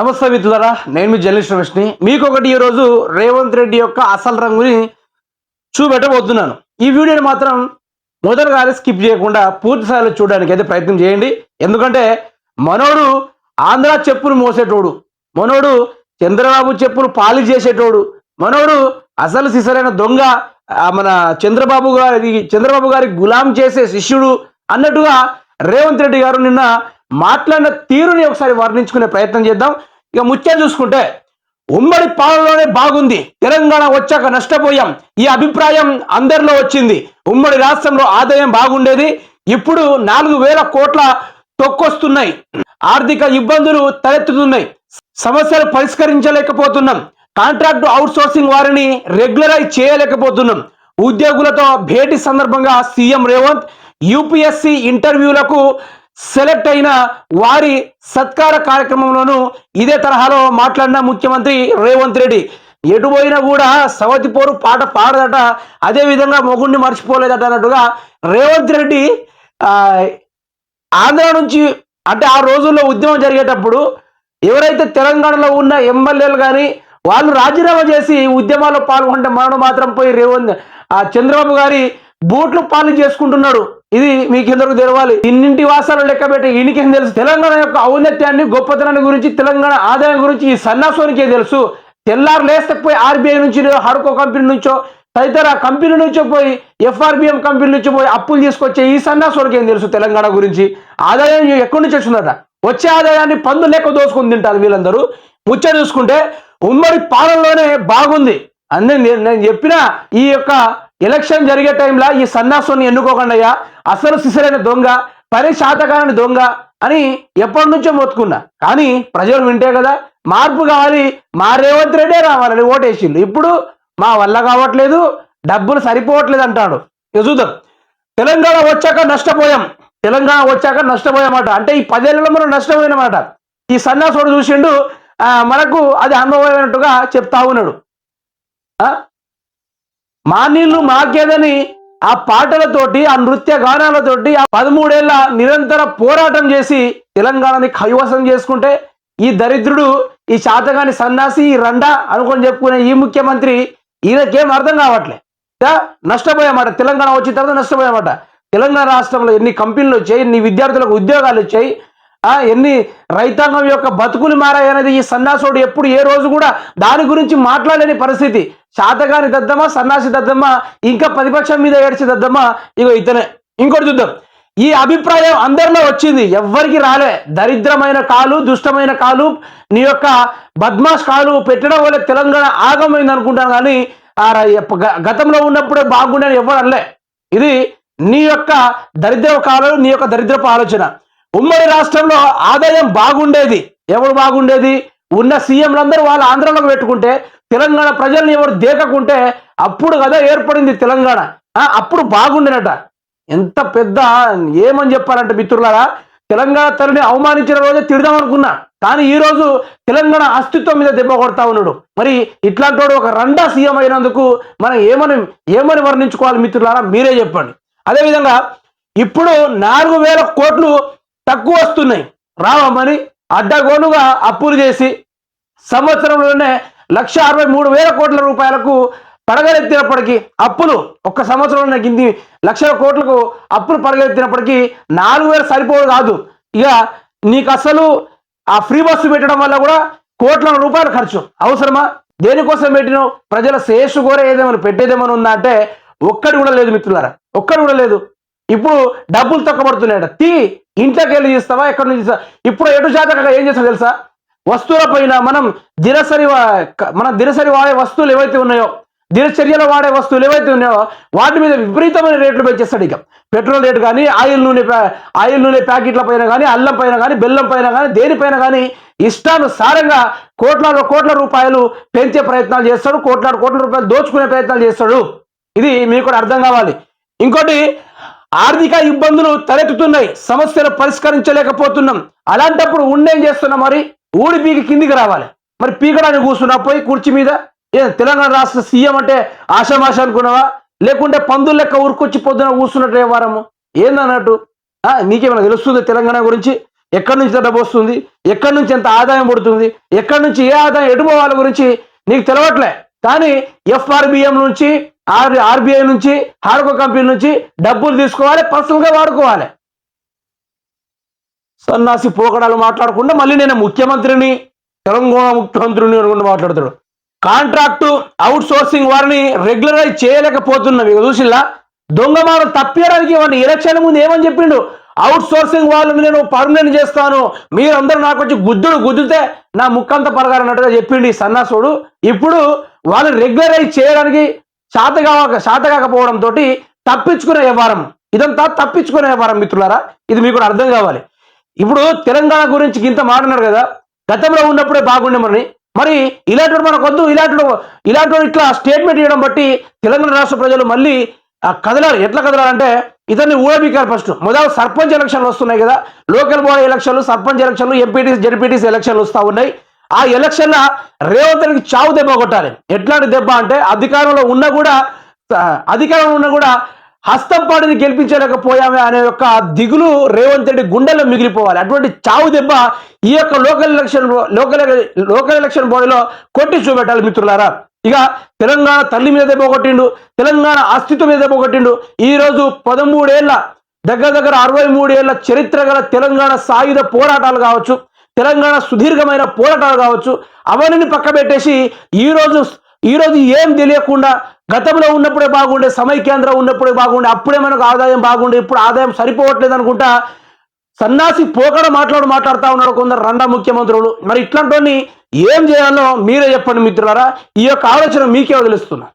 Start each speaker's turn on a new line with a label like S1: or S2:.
S1: నమస్తే మిత్రులారా నేను మీ జర్నలిస్ట్ రమేష్ని. మీకు ఒకటి ఈరోజు రేవంత్ రెడ్డి యొక్క అసలు రంగుని చూపెట్టబోతున్నాను. ఈ వీడియోని మాత్రం మొదలుగా స్కిప్ చేయకుండా పూర్తి స్థాయిలో చూడడానికి అయితే ప్రయత్నం చేయండి. ఎందుకంటే మనోడు ఆంధ్ర చెప్పులు మోసేటోడు మనోడు చంద్రబాబు చెప్పులు పాలి చేసేటోడు మనోడు అసలు సిసరైన దొంగ మన చంద్రబాబు గారి చంద్రబాబు గారి గులాం చేసే శిష్యుడు అన్నట్టుగా రేవంత్ రెడ్డి గారు నిన్న మాట్లాడిన తీరుని ఒకసారి వర్ణించుకునే ప్రయత్నం చేద్దాం. ఇక ముచ్చట చూసుకుంటే ఉమ్మడి పాలనలోనే బాగుంది తెలంగాణ వచ్చాక నష్టపోయాం ఈ అభిప్రాయం అందరిలో వచ్చింది. ఉమ్మడి రాష్ట్రంలో ఆదాయం బాగుండేది ఇప్పుడు నాలుగు వేల కోట్ల తొక్కొస్తున్నాయి. ఆర్థిక ఇబ్బందులు తలెత్తుతున్నాయి సమస్యలు పరిష్కరించలేకపోతున్నాం కాంట్రాక్ట్ అవుట్సోర్సింగ్ వారిని రెగ్యులరైజ్ చేయలేకపోతున్నాం. ఉద్యోగులతో భేటీ సందర్భంగా సీఎం రేవంత్ యూపీఎస్సి ఇంటర్వ్యూలకు సెలెక్ట్ అయిన వారి సత్కార కార్యక్రమంలోనూ ఇదే తరహాలో మాట్లాడిన ముఖ్యమంత్రి రేవంత్ రెడ్డి. ఎటు పోయినా కూడా సవతి పోరు పాట పాడదట అదే విధంగా మొగుడిని మర్చిపోలేదట అన్నట్టుగా రేవంత్ రెడ్డి ఆంధ్ర నుంచి అంటే ఆ రోజుల్లో ఉద్యమం జరిగేటప్పుడు ఎవరైతే తెలంగాణలో ఉన్న ఎమ్మెల్యేలు కానీ వాళ్ళు రాజీనామా చేసి ఉద్యమాల్లో పాల్గొంటే మరణం మాత్రం పోయి రేవంత్ ఆ చంద్రబాబు గారి బూట్లు పాలు చేసుకుంటున్నాడు. ఇది మీకు ఎందుకు తెలవాలి? ఇన్నింటి వాసాలు లెక్క పెట్టి ఈయనకేం తెలుసు? తెలంగాణ యొక్క ఔన్నత్యాన్ని గొప్పతనాన్ని గురించి తెలంగాణ ఆదాయం గురించి ఈ సన్నాసోనికే తెలుసు? తెల్లారు లేస్తే పోయి ఆర్బీఐ నుంచి హడ్కో కంపెనీ నుంచో తదితర కంపెనీ నుంచో పోయి ఎఫ్ఆర్బిఎం కంపెనీ నుంచి పోయి అప్పులు తీసుకొచ్చే ఈ సన్నాసోనికి ఏం తెలుసు తెలంగాణ గురించి? ఆదాయం ఎక్కడి నుంచి వచ్చిందట? వచ్చే ఆదాయాన్ని పందు లెక్క దోసుకుని తింటారు వీళ్ళందరూ. ముచ్చ చూసుకుంటే ఉమ్మడి పాలనలోనే బాగుంది. అని నేను చెప్పిన ఈ యొక్క ఎలక్షన్ జరిగే టైంలో ఈ సన్నాసుని ఎన్నుకోకుండా అసలు సిసరైన దొంగ పని శాతకాలని దొంగ అని ఎప్పటి నుంచో మొత్తుకున్నా. కానీ ప్రజలు వింటే కదా మార్పు కావాలి మా రేవంత్ రెడ్డే రావాలని ఓటేసిండు. ఇప్పుడు మా వల్ల కావట్లేదు డబ్బులు సరిపోవట్లేదు అంటాడు. ఇక చూద్దాం. తెలంగాణ వచ్చాక నష్టపోయాం. తెలంగాణ వచ్చాక నష్టపోయామాట అంటే. ఈ పదేళ్ళలో మనం నష్టపోయినమాట ఈ సన్నాసుడు చూసిండు మనకు అది అనుభవమైనట్టుగా చెప్తా ఉన్నాడు. మా నీళ్ళు మాకేదని ఆ పాటలతోటి ఆ నృత్య గానాలతోటి ఆ పదమూడేళ్ళ నిరంతర పోరాటం చేసి తెలంగాణని కైవసం చేసుకుంటే ఈ దరిద్రుడు ఈ శాతగాని సన్నాసి ఈ రండా అనుకొని చెప్పుకునే ఈ ముఖ్యమంత్రి ఈయనకేం అర్థం కావట్లే. నష్టపోయామాట తెలంగాణ వచ్చిన తర్వాత నష్టపోయామాట తెలంగాణ రాష్ట్రంలో ఎన్ని కంపెనీలు వచ్చాయి ఎన్ని విద్యార్థులకు ఉద్యోగాలు వచ్చాయి ఎన్ని రైతాంగం యొక్క బతుకులు మారాయనేది ఈ సన్నాసుడు ఎప్పుడు ఏ రోజు కూడా దాని గురించి మాట్లాడలేని పరిస్థితి. శాతగాని దద్దమ్మ సన్నాసి దద్దమ్మ ఇంకా ప్రతిపక్షం మీద ఏడ్చి దద్దమ్మ ఇగో ఇతనే. ఇంకోటి చూద్దాం. ఈ అభిప్రాయం అందరిలో వచ్చింది. ఎవ్వరికి రాలే. దరిద్రమైన కాలు దుష్టమైన కాలు నీ యొక్క బద్మాష్ కాలు పెట్టడం వల్ల తెలంగాణ ఆగమైంది అనుకుంటాను కానీ ఆ గతంలో ఉన్నప్పుడే బాగుండని ఎవరు అనలే. ఇది నీ యొక్క దరిద్ర కాలం నీ యొక్క దరిద్రపు ఆలోచన. ఉమ్మడి రాష్ట్రంలో ఆదాయం బాగుండేది. ఎవరు బాగుండేది? ఉన్న సీఎంలందరూ వాళ్ళ ఆంధ్రలోకి పెట్టుకుంటే తెలంగాణ ప్రజల్ని ఎవరు దేకకుంటే అప్పుడు కదా ఏర్పడింది తెలంగాణ. ఆ, అప్పుడు బాగుండేనట. ఎంత పెద్ద ఏమని చెప్పారంటే మిత్రులారా తెలంగాణ తల్లిని అవమానించిన రోజే తిడదాం అనుకున్నా. కానీ ఈరోజు తెలంగాణ అస్తిత్వం మీద దెబ్బ కొడతా ఉన్నాడు. మరి ఇట్లాంటి వాడు ఒక రండా సీఎం అయినందుకు మనం ఏమని ఏమని వర్ణించుకోవాలి మిత్రులారా? మీరే చెప్పండి. అదేవిధంగా ఇప్పుడు నాలుగు వేల కోట్లు తక్కువ వస్తున్నాయి. రావమని అడ్డగోనుగా అప్పులు చేసి సంవత్సరంలోనే లక్ష అరవై మూడు వేల కోట్ల రూపాయలకు పడగలెత్తినప్పటికీ అప్పులు ఒక్క సంవత్సరంలో కింది లక్షల కోట్లకు అప్పులు పడగలెత్తినప్పటికీ నాలుగు వేలు సరిపోదు కాదు. ఇక నీకు అసలు ఆ ఫ్రీ బస్సు పెట్టడం వల్ల కూడా కోట్ల రూపాయలు ఖర్చు. అవసరమా? దేనికోసం పెట్టినావు? ప్రజల శేషు కోరే ఏదేమైనా పెట్టేదేమైనా ఉందా అంటే ఒక్కడి కూడా లేదు మిత్రులారా. ఒక్కడి కూడా లేదు. ఇప్పుడు డబ్బులు తొక్కబడుతున్నాయట తీ ఇంట్లోకి వెళ్ళి తీస్తావా ఎక్కడి నుంచి ఇప్పుడు ఎటు శాతం ఏం చేస్తావు తెలుసా? వస్తువుల పైన మనం దినసరి మన దినసరి వాడే వస్తువులు ఏవైతే ఉన్నాయో దినచర్యలో వాడే వస్తువులు ఏవైతే ఉన్నాయో వాటి మీద విపరీతమైన రేట్లు పెంచేస్తాడు ఇక. పెట్రోల్ రేటు కానీ ఆయిల్ నూనె ఆయిల్ నూనె ప్యాకెట్ల పైన కానీ అల్లం పైన కానీ బెల్లం పైన కానీ దేనిపైన కానీ ఇష్టానుసారంగా కోట్ల కోట్ల రూపాయలు పెంచే ప్రయత్నాలు చేస్తాడు. కోట్లాడు కోట్ల రూపాయలు దోచుకునే ప్రయత్నాలు చేస్తాడు. ఇది మీకు కూడా అర్థం కావాలి. ఇంకోటి ఆర్థిక ఇబ్బందులు తలెత్తుతున్నాయి సమస్యలు పరిష్కరించలేకపోతున్నాం. అలాంటప్పుడు ఉండేం చేస్తున్నాం మరి? ఊడి పీకి కిందికి రావాలి. మరి పీకడానికి కూర్చున్నా పోయి కుర్చీ మీద తెలంగాణ రాష్ట్ర సీఎం అంటే ఆషామాష అనుకున్నావా లేకుంటే పందులు లెక్క ఊరుకొచ్చి పొద్దున కూర్చున్నట్టు వారము? ఏందన్నట్టు నీకేమైనా తెలుస్తుంది తెలంగాణ గురించి? ఎక్కడి నుంచి డబ్బు వస్తుంది? ఎక్కడి నుంచి ఎంత ఆదాయం పడుతుంది? ఎక్కడి నుంచి ఏ ఆదాయం ఎటుపోవాల గురించి నీకు తెలవట్లే. కానీ ఎఫ్ఆర్బిఎం నుంచి ఆర్ ఆర్బీఐ నుంచి హార్కో కంపెనీ నుంచి డబ్బులు తీసుకోవాలి పర్సనల్గా వాడుకోవాలి. సన్నాసి పోకడాలు మాట్లాడకుండా మళ్ళీ నేను ముఖ్యమంత్రిని తెలంగాణ ముఖ్యమంత్రిని అనుకుంటూ మాట్లాడతాడు కాంట్రాక్టు అవుట్ సోర్సింగ్ వారిని రెగ్యులరైజ్ చేయలేకపోతున్నాం. ఇక చూసిల్లా? దొంగమాన తప్పియడానికి వాడిని ఎలక్షన్ ముందు ఏమని చెప్పిండు? అవుట్ సోర్సింగ్ వాళ్ళని నేను పర్మనెంట్ చేస్తాను. మీరందరూ నాకు వచ్చి గుద్దుడు గుద్దితే నా ముక్కంత పరగారన్నట్టుగా చెప్పిండు ఈ సన్నాసుడు. ఇప్పుడు వాళ్ళు రెగ్యులరైజ్ చేయడానికి శాతగా శాతకాకపోవడం తోటి తప్పించుకునే వ్యవహారం. ఇదంతా తప్పించుకునే వ్యవహారం మిత్రులారా. ఇది మీకు కూడా అర్థం కావాలి. ఇప్పుడు తెలంగాణ గురించి ఇంత మాట్లాడారు కదా. గతంలో ఉన్నప్పుడే బాగుండే మరి. మరి ఇలాంటి మనకు వద్దు. ఇలాంటి ఇలాంటి ఇట్లా స్టేట్మెంట్ ఇవ్వడం బట్టి తెలంగాణ రాష్ట్ర ప్రజలు మళ్ళీ కదలారు. కదలాలి ఎట్లా కదలాలంటే ఇతన్ని ఊడబీకారు ఫస్ట్ మొదలు సర్పంచ్ ఎలక్షన్లు వస్తున్నాయి కదా. లోకల్ బాడీ ఎలక్షన్లు సర్పంచ్ ఎలక్షన్లు ఎంపీటీసీ జడ్పీటీసీ ఎలక్షన్లు వస్తూ ఉన్నాయి. ఆ ఎలక్షన్ల రేవంత్కి చావు దెబ్బ కొట్టాలి. ఎట్లాంటి దెబ్బ అంటే అధికారంలో ఉన్నా కూడా అధికారంలో ఉన్నా కూడా హస్తంపాడిని గెలిపించలేకపోయామే అనే యొక్క దిగులు రేవంత్ రెడ్డి గుండెల్లో మిగిలిపోవాలి. అటువంటి చావు దెబ్బ ఈ యొక్క local election local local election బాడీలో కొట్టి చూపెట్టాలి మిత్రులారా. ఇక తెలంగాణ తల్లి మీద దెబ్బ కొట్టిండు తెలంగాణ అస్తిత్వం మీద దెబ్బ కొట్టిండు. ఈరోజు పదమూడేళ్ళ దగ్గర దగ్గర అరవై మూడేళ్ళ చరిత్ర గల తెలంగాణ సాయుధ పోరాటాలు కావచ్చు. తెలంగాణ సుదీర్ఘమైన పోరాటాలు కావచ్చు అవన్నీ పక్కబెట్టేసి ఈరోజు ఈ రోజు ఈ రోజు ఏం తెలియకుండా గతంలో ఉన్నప్పుడే బాగుండే సమైక్యాంధ్ర ఉన్నప్పుడే బాగుండే అప్పుడే మనకు ఆదాయం బాగుండే ఇప్పుడు ఆదాయం సరిపోవట్లేదు అనుకుంటా సన్నాసి పోకడ మాట్లాడు మాట్లాడుతూ ఉన్నారు కొందరు రండా ముఖ్యమంత్రులు. మరి ఇట్లాంటి ఏం చేయాలో మీరే చెప్పండి మిత్రులారా. ఈ యొక్క ఆలోచన మీకే వదిలిస్తున్నా.